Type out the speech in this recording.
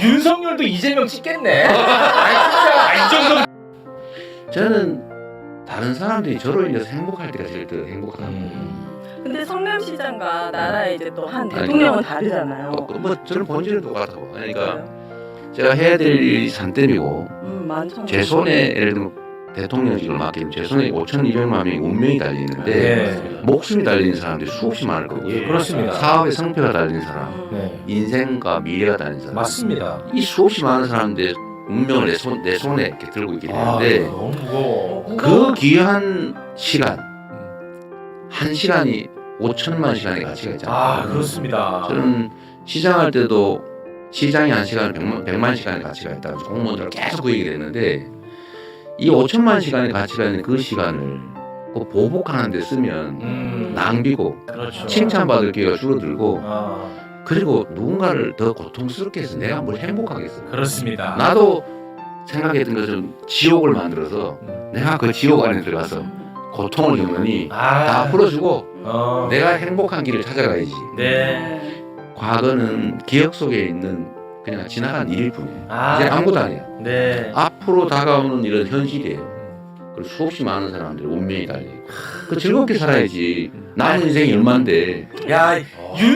윤석열도 이재명 찍겠네. 아 진짜 아, 이 정도. 저는 다른 사람들이 저로 인해서 행복할 때가 제일 더 행복하다. 근데 성남시장과 나라의 이제 또 한 대통령은 다르잖아요. 어, 뭐 저는 본질은 똑같아요. 그러니까 제가 해야 될 일이 산더미고 음, 많죠. 제 손에 예를 들면 대통령직을 맡기면 제 손에 5,200만 명의 운명이 달리는데 네. 목숨이 달리는 사람들이 수없이 많을 거고 예, 그렇습니다. 사업의 성패가 달리는 사람, 음. 네. 인생과 미래가 달리는 사람 맞습니다. 이 수없이 많은 사람들의 운명을 내, 손, 내 손에 이렇게 들고 있기 아, 때문에 너무 무거워. 그 귀한 시간 한 시간이 5천만 시간의 가치가 있잖아요. 아 그렇습니다. 저는 시장할 때도 시장이 한 시간 100만, 100만 시간의 가치가 있다고 공무원들 계속 그 얘기를 했는데 이 5천만 시간의 가치가 있는 그 시간을 그 보복하는 데 쓰면 음, 낭비고 그렇죠. 칭찬받을 기회가 줄어들고 아 그리고 누군가를 더 고통스럽게 해서 내가 뭘 행복하겠어 그렇습니다. 나도 생각했던 것처럼 지옥을 만들어서 음. 내가 그 지옥 안에 들어가서 고통을 겪느니 아, 다 풀어주고 어, 내가 행복한 길을 찾아가야지 네. 과거는 기억 속에 있는 그냥 지나간 일일. 뿐이에요. 아, 이제 아무것도 아니야 네. 앞으로 다가오는 이런 현실이에요. 그리고 수없이 많은 사람들의 운명이 달려 있고. 그 즐겁게 살아야지. 남은 인생이 얼만데. 야, 윤